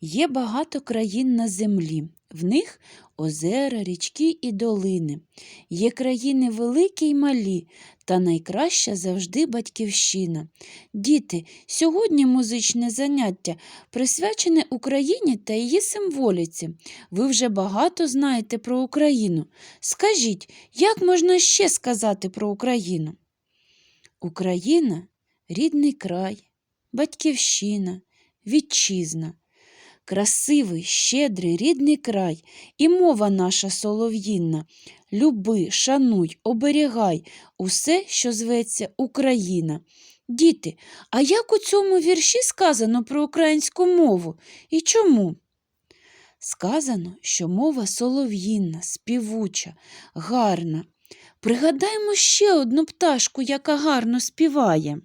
Є багато країн на землі. В них озера, річки і долини. Є країни великі й малі, та найкраща завжди батьківщина. Діти, сьогодні музичне заняття присвячене Україні та її символіці. Ви вже багато знаєте про Україну. Скажіть, як можна ще сказати про Україну? Україна рідний край, батьківщина, вітчизна. Красивий, щедрий, рідний край, і мова наша солов'їнна. Люби, шануй, оберігай усе, що зветься Україна. Діти, а як у цьому вірші сказано про українську мову і чому? Сказано, що мова солов'їнна, співуча, гарна. Пригадаймо ще одну пташку, яка гарно співає.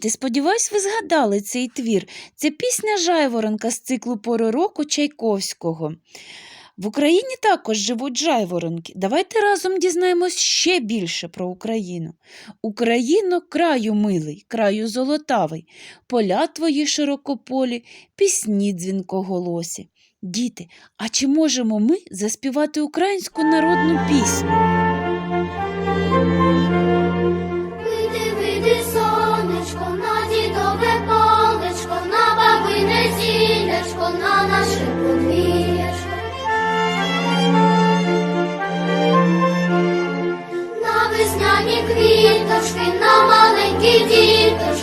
Діти, сподіваюсь, ви згадали цей твір. Це пісня Жайворонка з циклу «Пори року Чайковського. В Україні також живуть жайворонки. Давайте разом дізнаємось ще більше про Україну. Україно, краю милий, краю золотавий, поля твої широкополі, пісні дзвінкоголосі. Діти, а чи можемо ми заспівати українську народну пісню? На дідове полечко, на бабине зілячко, на наше подвір'ячко. На весняні квіточки, на маленькі діточки,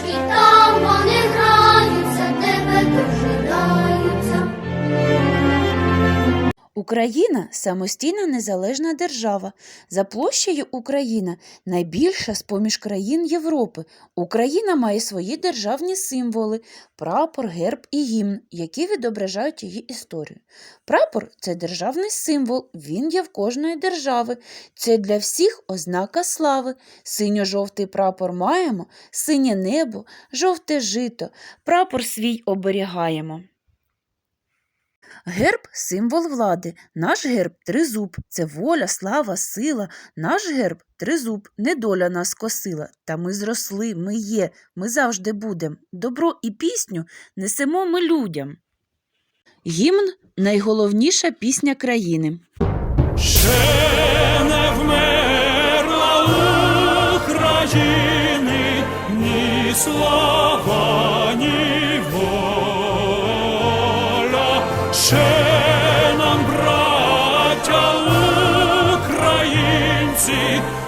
Україна самостійна незалежна держава. За площею Україна найбільша з поміж країн Європи. Україна має свої державні символи прапор, герб і гімн, які відображають її історію. Прапор це державний символ, він є в кожної держави. Це для всіх ознака слави. Синьо-жовтий прапор маємо, синє небо, жовте жито. Прапор свій оберігаємо. Герб символ влади. Наш герб тризуб. Це воля, слава, сила. Наш герб тризуб. Недоля нас косила. Та ми зросли, ми є, ми завжди будем. Добро і пісню несемо ми людям. Гімн найголовніша пісня країни. Ще не вмерла України ні слава,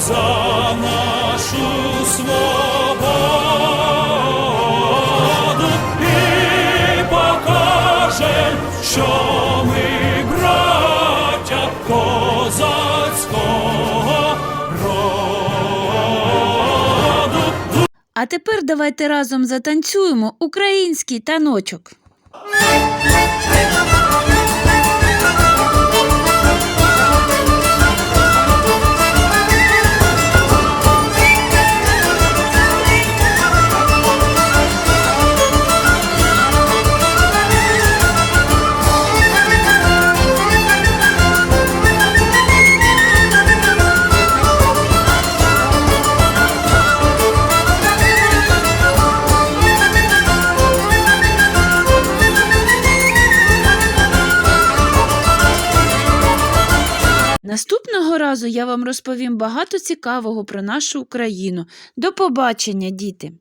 за нашу свободу і покажем, що ми браття козацького роду. А тепер давайте разом затанцюємо український таночок. Наступного разу я вам розповім багато цікавого про нашу Україну. До побачення, діти!